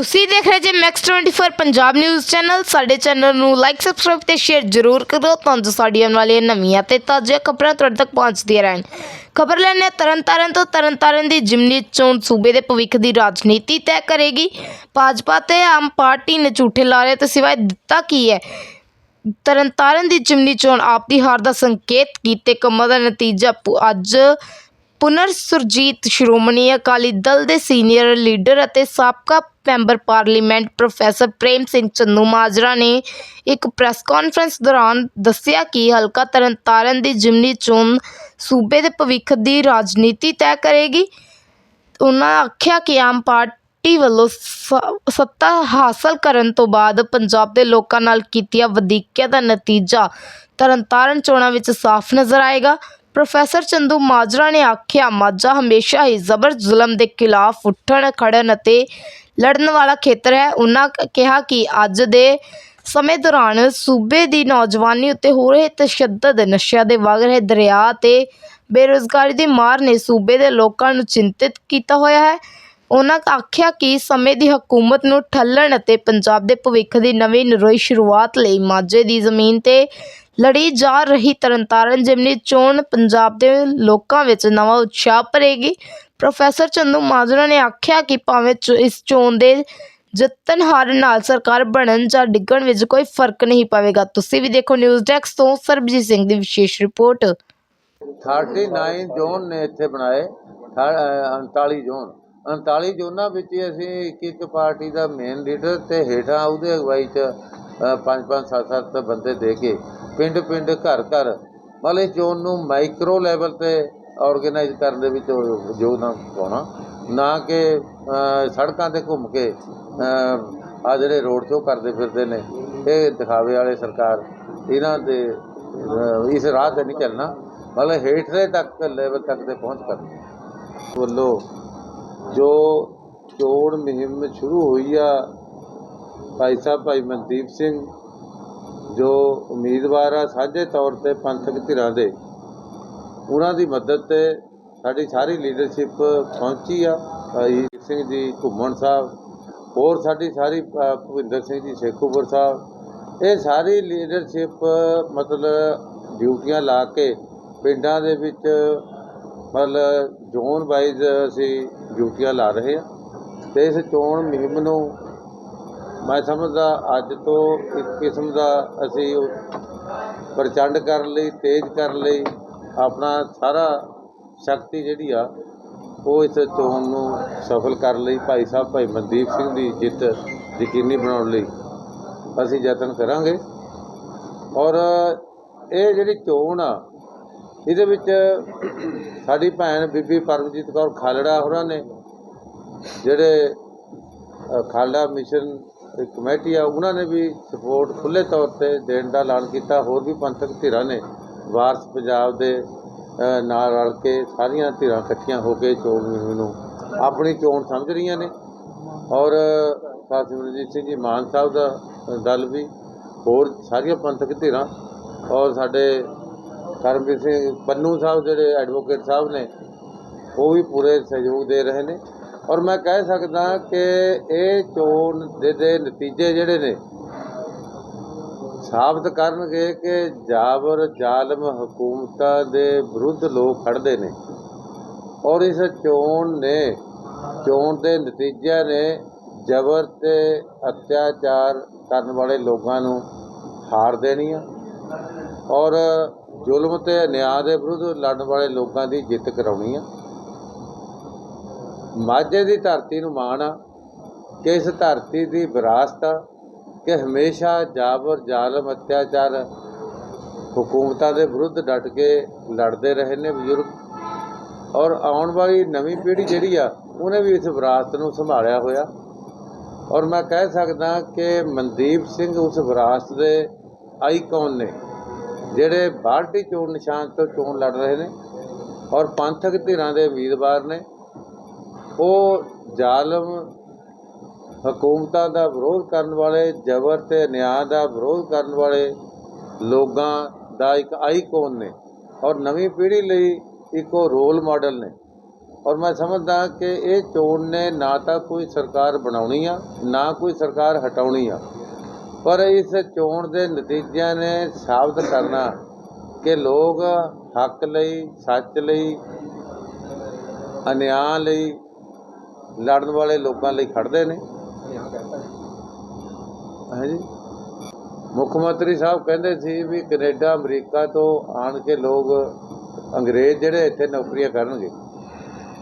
ਤੁਸੀਂ ਦੇਖ ਰਹੇ ਜੇ ਮੈਕਸ 24 ਪੰਜਾਬ ਨਿਊਜ਼ ਚੈਨਲ ਸਾਡੇ ਚੈਨਲ ਨੂੰ ਲਾਈਕ ਸਬਸਕ੍ਰਾਈਬ ਤੇ ਸ਼ੇਅਰ ਜ਼ਰੂਰ ਕਰੋ ਤਾਂ ਜੋ ਸਾਡੀਆਂ ਆਉਣ ਵਾਲੀਆਂ ਨਵੀਆਂ ਤੇ ਤਾਜ਼ੀਆਂ ਖਬਰਾਂ ਤੁਹਾਡੇ ਤੱਕ ਪਹੁੰਚਦੀਆਂ ਰਹਿਣ। ਖਬਰ ਲੈਣੇ ਤਰਨਤਾਰਨ ਤੋਂ। ਤਰਨਤਾਰਨ ਦੀ ਜਿਮਨੀ ਚੋਣ ਸੂਬੇ ਦੇ ਭਵਿੱਖ ਦੀ ਰਾਜਨੀਤੀ ਤੈਅ ਕਰੇਗੀ। ਭਾਜਪਾ ਤੇ ਆਮ ਪਾਰਟੀ ਨੇ ਝੂਠੇ ਲਾਰੇ ਤੇ ਸਿਵਾਏ ਦਿੱਤਾ ਕੀ ਹੈ? ਤਰਨਤਾਰਨ ਦੀ ਜਿਮਨੀ ਚੋਣ ਆਪ ਦੀ ਹਾਰ ਦਾ ਸੰਕੇਤ ਕੀਤੇ ਕੰਮਾਂ ਦਾ ਨਤੀਜਾ ਅੱਜ ਪੁਨਰ ਸੁਰਜੀਤ ਸ਼੍ਰੋਮਣੀ ਅਕਾਲੀ ਦਲ ਦੇ ਸੀਨੀਅਰ ਲੀਡਰ ਅਤੇ ਸਾਬਕਾ member parliament professor Prem Singh Chandu Majra ਨੇ ਇੱਕ ਪ੍ਰੈਸ ਕਾਨਫਰੰਸ ਦੌਰਾਨ ਦੱਸਿਆ ਕਿ ਹਲਕਾ ਤਰਨਤਾਰਨ ਦੀ ਜਿਮਨੀ ਚੋਣ ਸੂਬੇ ਦੇ ਭਵਿੱਖ ਦੀ ਰਾਜਨੀਤੀ ਤੈਅ ਕਰੇਗੀ। ਉਹਨਾਂ ਆਖਿਆ ਕਿ ਆਮ ਪਾਰਟੀ ਵੱਲੋਂ ਸ- ਸੱਤਾ ਹਾਸਲ ਕਰਨ ਤੋਂ ਬਾਅਦ ਪੰਜਾਬ ਦੇ ਲੋਕਾਂ ਨਾਲ ਕੀਤੀਆਂ ਵਧੀਕੀਆਂ ਦਾ ਨਤੀਜਾ ਤਰਨਤਾਰਨ ਚੋਣਾਂ ਵਿੱਚ ਸਾਫ਼ ਨਜ਼ਰ ਆਏਗਾ। ਪ੍ਰੋਫੈਸਰ ਚੰਦੂ ਮਾਜਰਾ ਨੇ ਆਖਿਆ ਮਾਝਾ ਹਮੇਸ਼ਾ ਹੀ ਜ਼ਬਰ ਜ਼ੁਲਮ ਦੇ ਖਿਲਾਫ ਉੱਠਣ ਖੜਨ ਅਤੇ ਲੜਨ ਵਾਲਾ ਖੇਤਰ ਹੈ। ਉਹਨਾਂ ਕਿਹਾ ਕਿ ਅੱਜ ਦੇ ਸਮੇਂ ਦੌਰਾਨ ਸੂਬੇ ਦੀ ਨੌਜਵਾਨੀ ਉੱਤੇ ਹੋ ਰਹੇ ਤਸ਼ੱਦਦ ਨਸ਼ਿਆਂ ਦੇ ਵਗ ਰਹੇ ਦਰਿਆ ਅਤੇ ਬੇਰੁਜ਼ਗਾਰੀ ਦੀ ਮਾਰ ਨੇ ਸੂਬੇ ਦੇ ਲੋਕਾਂ ਨੂੰ ਚਿੰਤਿਤ ਕੀਤਾ ਹੋਇਆ ਹੈ। ਉਹਨਾਂ ਆਖਿਆ ਕਿ ਸਮੇਂ ਦੀ ਹਕੂਮਤ ਨੂੰ ਠੱਲਣ ਅਤੇ ਪੰਜਾਬ ਦੇ ਭਵਿੱਖ ਦੀ ਨਵੀਂ ਨਰੋਈ ਸ਼ੁਰੂਆਤ ਲਈ ਮਾਝੇ ਦੀ ਜ਼ਮੀਨ ਤੇ ਲੜੀ ਜਾ ਰਹੀ ਤਰਨਤਾਰਨ ਜਿਮਨੀ ਚੋਣ ਪੰਜਾਬ ਦੇ ਲੋਕਾਂ ਵਿੱਚ ਨਵਾਂ ਉਤਸ਼ਾਹ ਭਰੇਗੀ। ਪ੍ਰੋਫੈਸਰ ਚੰਦੂ ਮਾਜਰਾ ਨੇ ਆਖਿਆ ਕਿ ਭਾਵੇਂ ਇਸ ਚੋਣ ਦੇ ਜਿੱਤਣ ਹਾਰਨ ਨਾਲ ਸਰਕਾਰ ਬਣਨ ਜਾਂ ਡਿੱਗਣ ਵਿੱਚ ਕੋਈ ਫ਼ਰਕ ਨਹੀਂ ਪਵੇਗਾ। ਤੁਸੀਂ ਵੀ ਦੇਖੋ ਨਿਊਜ਼ ਡੈਸਕ ਤੋਂ ਸਰਬਜੀਤ ਸਿੰਘ ਦੀ ਵਿਸ਼ੇਸ਼ ਰਿਪੋਰਟ। 39 ਜ਼ੋਨ ਨੇ ਇੱਥੇ ਬਣਾਏ 39 ਜ਼ੋਨ। 39 ਜ਼ੋਨਾਂ ਵਿੱਚ ਅਸੀਂ ਇੱਕ ਇੱਕ ਪਾਰਟੀ ਦਾ ਮੇਨ ਲੀਡਰ ਤੇ ਹੇਠਾਂ ਉਹਦੇ ਅਗਵਾਈ 'ਚ ਅਹ ਪੰਜ ਪੰਜ ਸੱਤ ਸੱਤ ਬੰਦੇ ਦੇ ਕੇ ਪਿੰਡ ਪਿੰਡ ਘਰ ਘਰ ਮਤਲਬ ਇਸ ਜ਼ੋਨ ਨੂੰ ਮਾਈਕਰੋ ਲੈਵਲ ਤੇ ਆਰਗੇਨਾਈਜ਼ ਕਰਨ ਦੇ ਵਿੱਚ ਯੋਗਦਾਨ ਪਾਉਣਾ, ਨਾ ਕਿ ਸੜਕਾਂ ਤੇ ਘੁੰਮ ਕੇ ਆ ਜਿਹੜੇ ਰੋਡ ਸ਼ੋਅ ਕਰਦੇ ਫਿਰਦੇ ਨੇ, ਇਹ ਦਿਖਾਵੇ ਵਾਲੇ ਸਰਕਾਰ, ਇਹਨਾਂ ਦੇ ਇਸ ਰਾਹ ਤੇ ਨਹੀਂ ਚੱਲਣਾ, ਮਤਲਬ ਹੇਠਲੇ ਤੱਕ ਲੈਵਲ ਤੱਕ 'ਤੇ ਪਹੁੰਚ ਕਰਨੀ। ਵੱਲੋਂ ਜੋ ਚੋਣ ਮੁਹਿੰਮ ਸ਼ੁਰੂ ਹੋਈ ਆ ਭਾਈ ਸਾਹਿਬ, ਭਾਈ ਮਨਦੀਪ ਸਿੰਘ, ਜੋ ਉਮੀਦਵਾਰ ਆ, ਸਾਂਝੇ ਤੌਰ ਤੇ ਪੰਥਕ ਧਿਰਾਂ ਦੇ, ਉਹਨਾਂ ਦੀ ਮਦਦ ਤੇ ਸਾਡੀ ਸਾਰੀ ਲੀਡਰਸ਼ਿਪ ਪਹੁੰਚੀ ਆ। ਭਾਈ ਸਿੰਘ ਜੀ ਘੁੰਮਣ ਸਾਹਿਬ, ਹੋਰ ਸਾਡੀ ਸਾਰੀ ਭੁਪਿੰਦਰ ਸਿੰਘ ਜੀ, ਸ਼ੇਖੂਪੁਰ ਸਾਹਿਬ, ਇਹ ਸਾਰੀ ਲੀਡਰਸ਼ਿਪ ਮਤਲਬ ਡਿਊਟੀਆਂ ਲਾ ਕੇ ਪਿੰਡਾਂ ਦੇ ਵਿੱਚ, ਮਤਲਬ ਜ਼ੋਨ ਵਾਈਜ਼ ਅਸੀਂ ਡਿਊਟੀਆਂ ਲਾ ਰਹੇ ਹਾਂ ਤੇ ਇਸ ਚੋਣ ਮੁਹਿੰਮ ਨੂੰ ਮੈਂ ਸਮਝਦਾ ਅੱਜ ਤੋਂ ਇੱਕ ਕਿਸਮ ਦਾ ਅਸੀਂ ਪ੍ਰਚੰਡ ਕਰਨ ਲਈ, ਤੇਜ਼ ਕਰਨ ਲਈ ਆਪਣਾ ਸਾਰਾ ਸ਼ਕਤੀ ਜਿਹੜੀ ਆ, ਉਹ ਇਸ ਚੋਣ ਨੂੰ ਸਫਲ ਕਰਨ ਲਈ ਭਾਈ ਸਾਹਿਬ, ਭਾਈ ਮਨਦੀਪ ਸਿੰਘ ਦੀ ਜਿੱਤ ਯਕੀਨੀ ਬਣਾਉਣ ਲਈ ਅਸੀਂ ਯਤਨ ਕਰਾਂਗੇ। ਔਰ ਇਹ ਜਿਹੜੀ ਚੋਣ ਆ, ਇਹਦੇ ਵਿੱਚ ਸਾਡੀ ਭੈਣ ਬੀਬੀ ਪਰਮਜੀਤ ਕੌਰ ਖਾਲੜਾ ਹੋਰਾਂ ਨੇ, ਜਿਹੜੇ ਖਾਲੜਾ ਮਿਸ਼ਨ ਕਮੇਟੀ ਆ, ਉਹਨਾਂ ਨੇ ਵੀ ਸਪੋਰਟ ਖੁੱਲੇ ਤੌਰ ਤੇ ਦੇਣ ਦਾ ਐਲਾਨ ਕੀਤਾ। ਹੋਰ ਵੀ ਪੰਥਕ ਧਿਰਾਂ ਨੇ ਵਾਰਸ ਪੰਜਾਬ ਦੇ ਨਾਲ ਰਲ ਕੇ ਸਾਰੀਆਂ ਧਿਰਾਂ ਇਕੱਠੀਆਂ ਹੋ ਕੇ ਚੋਣ ਮੁਹਿੰਮ ਨੂੰ ਆਪਣੀ ਚੋਣ ਸਮਝ ਰਹੀਆਂ ਨੇ। ਔਰ ਸਾਥ ਸਿਮਰਨਜੀਤ ਸਿੰਘ ਜੀ, ਮਾਨ ਸਾਹਿਬ ਦਾ ਦਲ ਵੀ, ਹੋਰ ਸਾਰੀਆਂ ਪੰਥਕ ਧਿਰਾਂ ਔਰ ਸਾਡੇ ਕਰਮਵੀਰ ਸਿੰਘ ਪੰਨੂ ਸਾਹਿਬ, ਜਿਹੜੇ ਐਡਵੋਕੇਟ ਸਾਹਿਬ ਨੇ, ਉਹ ਵੀ ਪੂਰੇ ਸਹਿਯੋਗ ਦੇ ਰਹੇ ਨੇ। ਔਰ ਮੈਂ ਕਹਿ ਸਕਦਾ ਕਿ ਇਹ ਚੋਣ ਦੇ ਦੇ ਨਤੀਜੇ ਜਿਹੜੇ ਨੇ, ਸਾਬਤ ਕਰਨਗੇ ਕਿ ਜਾਬਰ ਜ਼ਾਲਮ ਹਕੂਮਤਾਂ ਦੇ ਵਿਰੁੱਧ ਲੋਕ ਖੜਦੇ ਨੇ। ਔਰ ਇਸ ਚੋਣ ਨੇ, ਚੋਣ ਦੇ ਨਤੀਜਿਆਂ ਨੇ ਜ਼ਬਰ ਤੇ ਅਤਿਆਚਾਰ ਕਰਨ ਵਾਲੇ ਲੋਕਾਂ ਨੂੰ ਹਾਰ ਦੇਣੀ ਆ ਔਰ ਜ਼ੁਲਮ ਤੇ ਅਨਿਆਂ ਦੇ ਵਿਰੁੱਧ ਲੜਨ ਵਾਲੇ ਲੋਕਾਂ ਦੀ ਜਿੱਤ ਕਰਾਉਣੀ ਆ ਮਾਝੇ ਦੀ ਧਰਤੀ ਨੂੰ ਮਾਣ ਆ, ਕਿ ਇਸ ਧਰਤੀ ਦੀ ਵਿਰਾਸਤ ਆ, ਕਿ ਹਮੇਸ਼ਾ ਜਾਬਰ ਜ਼ਾਲਮ ਅਤਿਆਚਾਰ ਹਕੂਮਤਾਂ ਦੇ ਵਿਰੁੱਧ ਡਟ ਕੇ ਲੜਦੇ ਰਹੇ ਨੇ ਬਜ਼ੁਰਗ। ਔਰ ਆਉਣ ਵਾਲੀ ਨਵੀਂ ਪੀੜ੍ਹੀ ਜਿਹੜੀ ਆ, ਉਹਨੇ ਵੀ ਇਸ ਵਿਰਾਸਤ ਨੂੰ ਸੰਭਾਲਿਆ ਹੋਇਆ। ਔਰ ਮੈਂ ਕਹਿ ਸਕਦਾ ਕਿ ਮਨਦੀਪ ਸਿੰਘ ਉਸ ਵਿਰਾਸਤ ਦੇ ਆਈਕਨ ਨੇ, ਜਿਹੜੇ ਬਾਲਟੀ ਚੋਣ ਨਿਸ਼ਾਨ ਤੋਂ ਚੋਣ ਲੜ ਰਹੇ ਨੇ। ਔਰ ਪੰਥਕ ਧਿਰਾਂ ਦੇ ਉਮੀਦਵਾਰ ਨੇ। ਉਹ ਜ਼ਾਲਮ ਹਕੂਮਤਾਂ ਦਾ ਵਿਰੋਧ ਕਰਨ ਵਾਲੇ, ਜ਼ਬਰ ਤੇ ਨਿਆਂ ਦਾ ਵਿਰੋਧ ਕਰਨ ਵਾਲੇ ਲੋਕਾਂ ਦਾ ਇੱਕ ਆਈਕਨ ਨੇ ਔਰ ਨਵੀਂ ਪੀੜ੍ਹੀ ਲਈ ਇੱਕ ਉਹ ਰੋਲ ਮਾਡਲ ਨੇ। ਔਰ ਮੈਂ ਸਮਝਦਾ ਕਿ ਇਹ ਚੋਣ ਨੇ ਨਾ ਤਾਂ ਕੋਈ ਸਰਕਾਰ ਬਣਾਉਣੀ ਆ, ਨਾ ਕੋਈ ਸਰਕਾਰ ਹਟਾਉਣੀ ਆ। ਪਰ ਇਸ ਚੋਣ ਦੇ ਨਤੀਜਿਆਂ ਨੇ ਸਾਬਤ ਕਰਨਾ ਕਿ ਲੋਕ ਹੱਕ ਲਈ, ਸੱਚ ਲਈ, ਅਨਿਆਂ ਲਈ ਲੜਨ ਵਾਲੇ ਲੋਕਾਂ ਲਈ ਖੜਦੇ ਨੇ। ਹਾਂਜੀ। ਮੁੱਖ ਮੰਤਰੀ ਸਾਹਿਬ ਕਹਿੰਦੇ ਸੀ ਵੀ ਕੈਨੇਡਾ, ਅਮਰੀਕਾ ਤੋਂ ਆਣ ਕੇ ਲੋਕ ਅੰਗਰੇਜ਼ ਜਿਹੜੇ ਇੱਥੇ ਨੌਕਰੀਆਂ ਕਰਨਗੇ।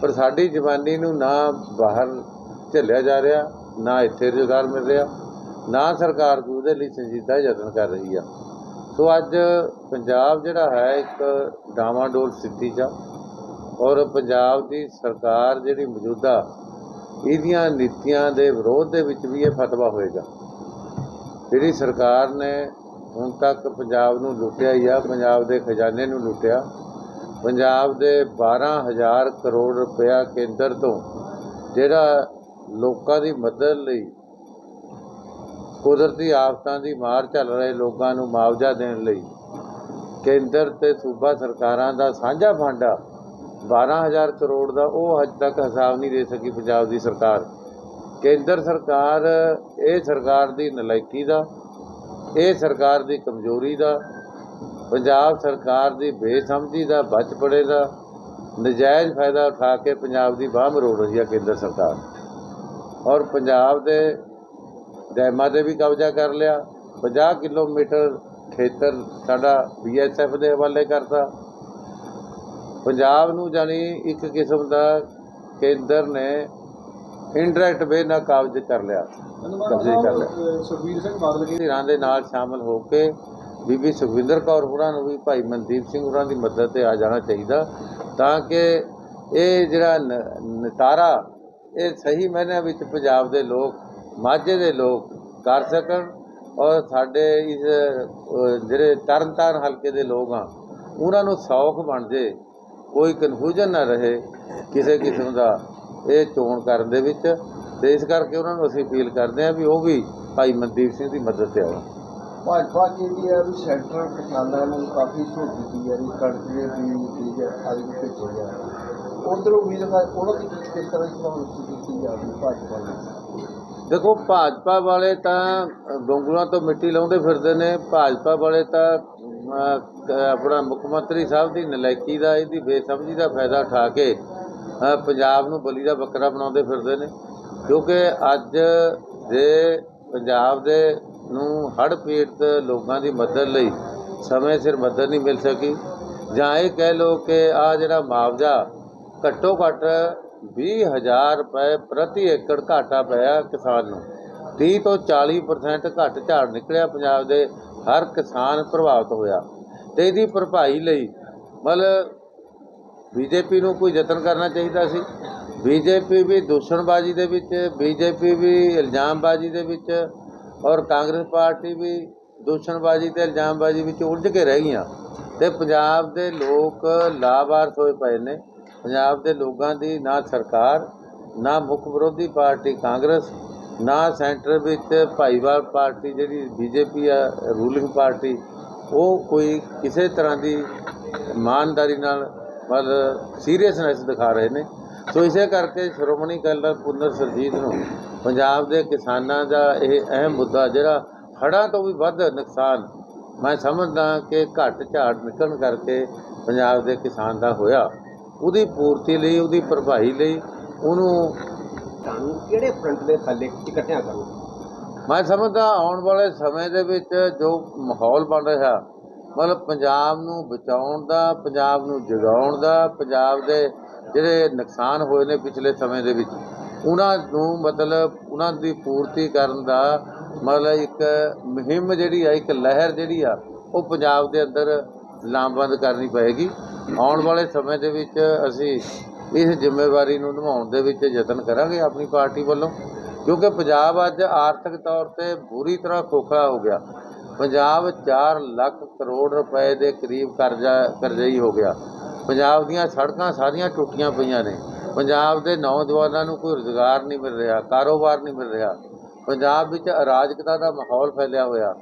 ਪਰ ਸਾਡੀ ਜਵਾਨੀ ਨੂੰ ਨਾ ਬਾਹਰ ਝੱਲਿਆ ਜਾ ਰਿਹਾ, ਨਾ ਇੱਥੇ ਰੁਜ਼ਗਾਰ ਮਿਲ ਰਿਹਾ, ਨਾ ਸਰਕਾਰ ਉਹਦੇ ਲਈ ਸੰਜੀਦਾ ਯਤਨ ਕਰ ਰਹੀ ਆ। ਸੋ ਅੱਜ ਪੰਜਾਬ ਜਿਹੜਾ ਹੈ ਇੱਕ ਡਾਵਾਂਡੋਲ ਸਥਿਤੀ 'ਚ ਆ ਔਰ ਪੰਜਾਬ ਦੀ ਸਰਕਾਰ ਜਿਹੜੀ ਮੌਜੂਦਾ ਇਹਦੀਆਂ ਨੀਤੀਆਂ ਦੇ ਵਿਰੋਧ ਦੇ ਵਿੱਚ ਵੀ ਇਹ ਫਤਵਾ ਹੋਏਗਾ। ਜਿਹੜੀ ਸਰਕਾਰ ਨੇ ਹੁਣ ਤੱਕ ਪੰਜਾਬ ਨੂੰ ਲੁੱਟਿਆ ਹੀ ਆ, ਪੰਜਾਬ ਦੇ ਖਜ਼ਾਨੇ ਨੂੰ ਲੁੱਟਿਆ, ਪੰਜਾਬ ਦੇ 12000 ਕਰੋੜ ਰੁਪਇਆ ਕੇਂਦਰ ਤੋਂ ਜਿਹੜਾ ਲੋਕਾਂ ਦੀ ਮਦਦ ਲਈ ਕੁਦਰਤੀ ਆਫਤਾਂ ਦੀ ਮਾਰ ਝੱਲ ਰਹੇ ਲੋਕਾਂ ਨੂੰ ਮੁਆਵਜ਼ਾ ਦੇਣ ਲਈ ਕੇਂਦਰ ਤੇ ਸੂਬਾ ਸਰਕਾਰਾਂ ਦਾ ਸਾਂਝਾ ਫੰਡ ਆ 12000 ਕਰੋੜ ਦਾ, ਉਹ ਹਜੇ ਤੱਕ ਹਿਸਾਬ ਨਹੀਂ ਦੇ ਸਕੀ ਪੰਜਾਬ ਦੀ ਸਰਕਾਰ। ਕੇਂਦਰ ਸਰਕਾਰ, ਇਹ ਸਰਕਾਰ ਦੀ ਨਲਾਇਕੀ ਦਾ, ਇਹ ਸਰਕਾਰ ਦੀ ਕਮਜ਼ੋਰੀ ਦਾ, ਪੰਜਾਬ ਸਰਕਾਰ ਦੀ ਬੇਸਮਝੀ ਦਾ, ਬਚਪੜੇ ਦਾ, ਨਜਾਇਜ਼ ਫਾਇਦਾ ਉਠਾ ਕੇ ਪੰਜਾਬ ਦੀ ਬਾਹ ਮਰੋੜ ਰਹੀ ਹੈ ਕੇਂਦਰ ਸਰਕਾਰ। ਔਰ ਪੰਜਾਬ ਦੇ ਡੈਮਾਂ ਤੇ ਵੀ ਕਬਜ਼ਾ ਕਰ ਲਿਆ। 50 ਕਿਲੋਮੀਟਰ ਖੇਤਰ ਸਾਡਾ ਬੀਐਸਐਫ ਦੇ ਹਵਾਲੇ ਕਰਤਾ। ਪੰਜਾਬ ਨੂੰ ਜਾਣੀ ਇੱਕ ਕਿਸਮ ਦਾ ਕੇਂਦਰ ਨੇ ਇਨਡਾਇਰੈਕਟ ਵੇ ਨਾਲ ਕਬਜ਼ ਕਰ ਲਿਆ ਕਬਜ਼ੇ ਕਰ ਲਿਆ। ਸੁਖਬੀਰ ਸਿੰਘ ਬਾਦਲ ਜੀ। ਧਿਰਾਂ ਦੇ ਨਾਲ ਸ਼ਾਮਲ ਹੋ ਕੇ ਬੀਬੀ ਸੁਖਵਿੰਦਰ ਕੌਰ ਹੋਰਾਂ ਨੂੰ ਵੀ ਭਾਈ ਮਨਦੀਪ ਸਿੰਘ ਹੋਰਾਂ ਦੀ ਮਦਦ ਤੇ ਆ ਜਾਣਾ ਚਾਹੀਦਾ ਤਾਂ ਕਿ ਇਹ ਜਿਹੜਾ ਨ- ਨਿਤਾਰਾ ਇਹ ਸਹੀ ਮਾਇਨਿਆਂ ਵਿੱਚ ਪੰਜਾਬ ਦੇ ਲੋਕ ਮਾਝੇ ਦੇ ਲੋਕ ਕਰ ਸਕਣ ਔਰ ਸਾਡੇ ਇਸ ਜਿਹੜੇ ਤਰਨਤਾਰਨ ਹਲਕੇ ਦੇ ਲੋਕ ਆ ਉਹਨਾਂ ਨੂੰ ਸੌਖ ਬਣ ਜੇ। ਕੋਈ ਕਨਫਿਊਜ਼ਨ ਨਾ ਰਹੇ ਕਿਸੇ ਕਿਸਮ ਦਾ। ਇਹ ਚੋਣ ਕਰਨ ਦੇ ਵਿੱਚ ਤੇ ਇਸ ਕਰਕੇ ਉਹਨਾਂ ਨੂੰ ਅਸੀਂ ਅਪੀਲ ਕਰਦੇ ਹਾਂ ਵੀ ਉਹ ਵੀ ਭਾਈ ਮਨਦੀਪ ਸਿੰਘ ਦੀ ਮਦਦ ਤੇ ਆਉਣ। ਭਾਜਪਾ ਕਹਿੰਦੀ ਹੈ ਵੀ ਸੈਂਟਰ ਕਿਸਾਨਾਂ ਨੂੰ ਕਾਫੀ ਸਹੂਲਤ ਦਿੱਤੀ ਹੈ ਵੀ ਕਣਕ ਦੇ ਬੀਜ ਆਦਿ ਭੇਜੇ ਜਾ ਉਧਰ ਉਮੀਦਵਾਰ ਉਹਨਾਂ ਦੀ ਕਿਸ ਤਰ੍ਹਾਂ ਦੀ ਸਹੂਲਤ ਕੀਤੀ ਜਾਵੇ ਭਾਜਪਾ ਨੂੰ? ਦੇਖੋ ਭਾਜਪਾ ਵਾਲੇ ਤਾਂ ਗੋਂਗਲੂਆਂ ਤੋਂ ਮਿੱਟੀ ਲਾਉਂਦੇ ਫਿਰਦੇ ਨੇ ਭਾਜਪਾ ਵਾਲੇ ਤਾਂ ਆਪਣਾ ਮੁੱਖ ਮੰਤਰੀ ਸਾਹਿਬ ਦੀ ਨਲਾਇਕੀ ਦਾ, ਇਹਦੀ ਬੇਸਮਝੀ ਦਾ ਫਾਇਦਾ ਉਠਾ ਕੇ ਪੰਜਾਬ ਨੂੰ ਬਲੀ ਦਾ ਬੱਕਰਾ ਬਣਾਉਂਦੇ ਫਿਰਦੇ ਨੇ। ਕਿਉਂਕਿ ਅੱਜ ਦੇ ਪੰਜਾਬ ਦੇ ਨੂੰ ਹੜ੍ਹ ਪੀੜਤ ਲੋਕਾਂ ਦੀ ਮਦਦ ਲਈ ਸਮੇਂ ਸਿਰ ਮਦਦ ਨਹੀਂ ਮਿਲ ਸਕੀ। ਜਾਂ ਇਹ ਕਹਿ ਲਓ ਕਿ ਆ ਜਿਹੜਾ ਮੁਆਵਜ਼ਾ ਘੱਟੋ ਘੱਟ 20000 ਰੁਪਏ ਪ੍ਰਤੀ ਏਕੜ ਘਾਟਾ ਪਿਆ ਕਿਸਾਨ ਨੂੰ। 30 ਤੋਂ 40% ਘੱਟ ਝਾੜ ਨਿਕਲਿਆ, ਪੰਜਾਬ ਦੇ ਹਰ ਕਿਸਾਨ ਪ੍ਰਭਾਵਿਤ ਹੋਇਆ। ਤੇ ਇਹਦੀ ਭਰਪਾਈ ਲਈ ਮਤਲਬ ਬੀਜੇਪੀ ਨੂੰ ਕੋਈ ਯਤਨ ਕਰਨਾ ਚਾਹੀਦਾ ਸੀ। ਬੀਜੇਪੀ ਵੀ ਦੂਸ਼ਣਬਾਜ਼ੀ ਦੇ ਵਿੱਚ, ਬੀਜੇਪੀ ਵੀ ਇਲਜ਼ਾਮਬਾਜ਼ੀ ਦੇ ਵਿੱਚ ਔਰ ਕਾਂਗਰਸ ਪਾਰਟੀ ਵੀ ਦੂਸ਼ਣਬਾਜ਼ੀ ਤੇ ਇਲਜ਼ਾਮਬਾਜ਼ੀ ਵਿੱਚ ਉਲਝ ਕੇ ਰਹਿ ਗਈਆਂ। ਤੇ ਪੰਜਾਬ ਦੇ ਲੋਕ ਲਾਭਾਰਥ ਹੋਏ ਪਏ ਨੇ। ਪੰਜਾਬ ਦੇ ਲੋਕਾਂ ਦੀ ਨਾ ਸਰਕਾਰ, ਨਾ ਮੁੱਖ ਵਿਰੋਧੀ ਪਾਰਟੀ ਕਾਂਗਰਸ ਨਾ ਸੈਂਟਰ ਵਿੱਚ ਭਾਈਵਾਲ ਪਾਰਟੀ ਜਿਹੜੀ ਬੀਜੇਪੀ ਆ, ਰੂਲਿੰਗ ਪਾਰਟੀ, ਉਹ ਕੋਈ ਕਿਸੇ ਤਰ੍ਹਾਂ ਦੀ ਇਮਾਨਦਾਰੀ ਨਾਲ ਮਤਲਬ ਸੀਰੀਅਸਨੈਸ ਦਿਖਾ ਰਹੇ ਨੇ। ਸੋ ਇਸੇ ਕਰਕੇ ਸ਼੍ਰੋਮਣੀ ਅਕਾਲੀ ਦਲ ਪੁਨਰ ਸਰਜੀਤ ਨੂੰ ਪੰਜਾਬ ਦੇ ਕਿਸਾਨਾਂ ਦਾ ਇਹ ਅਹਿਮ ਮੁੱਦਾ ਜਿਹੜਾ ਹੜ੍ਹਾਂ ਤੋਂ ਵੀ ਵੱਧ ਨੁਕਸਾਨ, ਮੈਂ ਸਮਝਦਾ ਕਿ ਘੱਟ ਝਾੜ ਨਿਕਲਣ ਕਰਕੇ ਪੰਜਾਬ ਦੇ ਕਿਸਾਨ ਦਾ ਹੋਇਆ। ਉਹਦੀ ਪੂਰਤੀ ਲਈ, ਉਹਦੀ ਭਰਪਾਈ ਲਈ ਉਹਨੂੰ ਤੁਹਾਨੂੰ ਕਿਹੜੇ ਫਰੰਟ ਦੇ ਥੱਲੇ ਇਕੱਠਿਆਂ ਕਰੋ? ਮੈਂ ਸਮਝਦਾ ਆਉਣ ਵਾਲੇ ਸਮੇਂ ਦੇ ਵਿੱਚ ਜੋ ਮਾਹੌਲ ਬਣ ਰਿਹਾ, ਮਤਲਬ ਪੰਜਾਬ ਨੂੰ ਬਚਾਉਣ ਦਾ, ਪੰਜਾਬ ਨੂੰ ਜਗਾਉਣ ਦਾ, ਪੰਜਾਬ ਦੇ ਜਿਹੜੇ ਨੁਕਸਾਨ ਹੋਏ ਨੇ ਪਿਛਲੇ ਸਮੇਂ ਦੇ ਵਿੱਚ, ਉਹਨਾਂ ਨੂੰ ਮਤਲਬ ਉਹਨਾਂ ਦੀ ਪੂਰਤੀ ਕਰਨ ਦਾ ਮਤਲਬ ਇੱਕ ਮੁਹਿੰਮ ਜਿਹੜੀ ਆ, ਇੱਕ ਲਹਿਰ ਜਿਹੜੀ ਆ, ਉਹ ਪੰਜਾਬ ਦੇ ਅੰਦਰ ਲਾਮਬੰਦ ਕਰਨੀ ਪਏਗੀ। ਆਉਣ ਵਾਲੇ ਸਮੇਂ ਦੇ ਵਿੱਚ ਅਸੀਂ ਇਸ ਜ਼ਿੰਮੇਵਾਰੀ ਨੂੰ ਨਿਭਾਉਣ ਦੇ ਵਿੱਚ ਯਤਨ ਕਰਾਂਗੇ ਆਪਣੀ ਪਾਰਟੀ ਵੱਲੋਂ, ਕਿਉਂਕਿ ਪੰਜਾਬ ਅੱਜ ਆਰਥਿਕ ਤੌਰ ਤੇ ਬੁਰੀ ਤਰ੍ਹਾਂ ਖੋਖਲਾ ਹੋ ਗਿਆ। ਪੰਜਾਬ 4 ਲੱਖ ਕਰੋੜ ਰੁਪਏ ਦੇ ਕਰੀਬ ਕਰਜ਼ਾ, ਕਰਜ਼ਈ ਹੋ ਗਿਆ। ਪੰਜਾਬ ਦੀਆਂ ਸੜਕਾਂ ਸਾਰੀਆਂ ਟੁੱਟੀਆਂ ਪਈਆਂ ਨੇ। ਪੰਜਾਬ ਦੇ ਨੌਜਵਾਨਾਂ ਨੂੰ ਕੋਈ ਰੁਜ਼ਗਾਰ ਨਹੀਂ ਮਿਲ ਰਿਹਾ, ਕਾਰੋਬਾਰ ਨਹੀਂ ਮਿਲ ਰਿਹਾ। ਪੰਜਾਬ ਵਿੱਚ ਅਰਾਜਕਤਾ ਦਾ ਮਾਹੌਲ ਫੈਲਿਆ ਹੋਇਆ।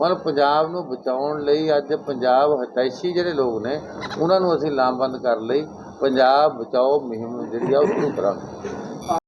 ਮਤਲਬ ਪੰਜਾਬ ਨੂੰ ਬਚਾਉਣ ਲਈ ਅੱਜ ਪੰਜਾਬ ਹਤੈਸ਼ੀ ਜਿਹੜੇ ਲੋਕ ਨੇ, ਉਹਨਾਂ ਨੂੰ ਅਸੀਂ ਲਾਮਬੰਦ ਕਰਨ ਲਈ ਪੰਜਾਬ ਬਚਾਓ ਮੁਹਿੰਮ ਜਿਹੜੀ ਆ ਉਹ ਸ਼ੁਰੂ ਕਰਾਂਗੇ।